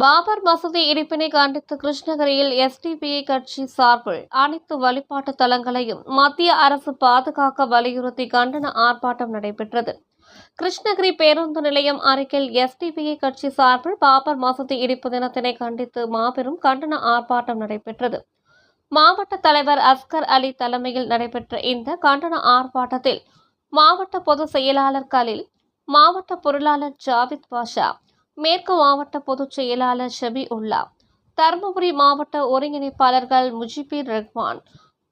பாபர் மசூதி இடிப்பினை கண்டித்து கிருஷ்ணகிரியில் எஸ்டிபிஐ கட்சி சார்பில் அனைத்து வழிபாட்டு தலங்களையும் மத்திய அரசு பாதுகாக்க வலியுறுத்தி கண்டன ஆர்ப்பாட்டம் நடைபெற்றது. கிருஷ்ணகிரி பேருந்து நிலையம் அருகில் எஸ்டிபிஐ கட்சி சார்பில் பாபர் மசூதி இடிப்பு தினத்தினை கண்டித்து மாபெரும் கண்டன ஆர்ப்பாட்டம் நடைபெற்றது. மாவட்ட தலைவர் அஸ்கர் அலி தலைமையில் நடைபெற்ற இந்த கண்டன ஆர்ப்பாட்டத்தில் மாவட்ட பொதுச் செயலாளர் கலில் மாவட்ட பொருளாளர் ஜாவித் பாஷா மேற்கு மாவட்ட பொதுச் செயலாளர் ஷபி உல்லா தருமபுரி மாவட்ட ஒருங்கிணைப்பாளர்கள் முஜிபுர் ரஹ்மான்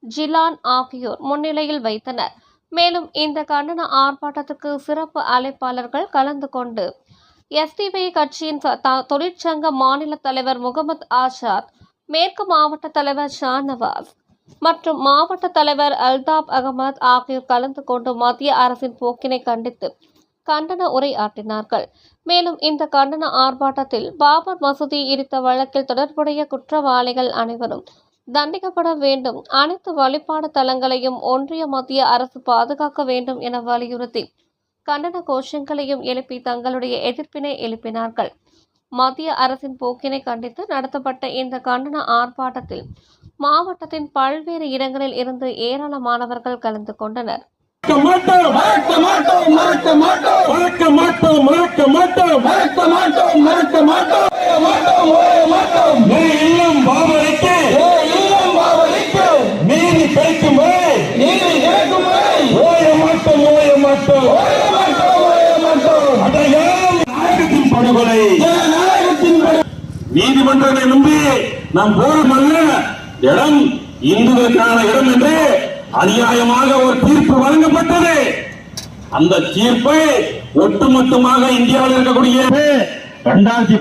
ஜிலான் ஆகியோர் முன்னிலையில் வைத்தனர். மேலும் இந்த கண்டன ஆர்ப்பாட்டத்துக்கு சிறப்பு அழைப்பாளர்கள் கலந்து கொண்டு எஸ்டிபிஐ கட்சியின் தொழிற்சங்க மாநில தலைவர் முகமது ஆசாத் மேற்கு மாவட்ட தலைவர் ஷாநவாஸ் மற்றும் மாவட்ட தலைவர் அல்தாப் அகமது ஆகியோர் கலந்து கொண்டு மத்திய அரசின் போக்கினை கண்டித்து கண்டன உரை ஆற்றினார்கள். மேலும் இந்த கண்டன ஆர்ப்பாட்டத்தில் பாபர் மசூதி இடித்த வழக்கில் தொடர்புடைய குற்றவாளிகள் அனைவரும் தண்டிக்கப்பட வேண்டும். அனைத்து வழிபாடு தலங்களையும் ஒன்றிய மத்திய அரசு பாதுகாக்க வேண்டும் என வலியுறுத்தி கண்டன கோஷங்களையும் எழுப்பி தங்களுடைய எதிர்ப்பினை எழுப்பினார்கள். மத்திய அரசின் போக்கினை கண்டித்து நடத்தப்பட்ட இந்த கண்டன ஆர்ப்பாட்டத்தில் மாவட்டத்தின் பல்வேறு இடங்களில் இருந்து ஏராளமானவர்கள் கலந்து கொண்டனர். மாட்டோம் மறக்க மாட்டோம். மறக்க மாட்டோம் மறக்க மாட்டோம். மறக்க மாட்டோம் மறக்க மாட்டோம். மாட்டோம் ஓய மாட்டோம். நீ இல்லம் பாவரிக்கு ஓ இல்லம் பாவரிக்கு நீதி கிடைக்கும் நீதி கிடைக்கும் ஓய மாட்டோம் ஓய மாட்டோம். ஓய மாட்டோம் ஓய மாட்டோம். அடையாளம் நாயகத்தின் படுகொலை. நாயகத்தின் நீதிமன்றங்களை நம்பி நாம் போரும் அல்ல. இடம் இந்துக்களுக்கான இடம் என்று அநியாயமாக ஒரு தீர்ப்பு வழங்கப்பட்டது. அந்த தீர்ப்பு ஒட்டுமொத்தமாக இந்தியாவில் இருக்கக்கூடிய இரண்டாயிரத்தி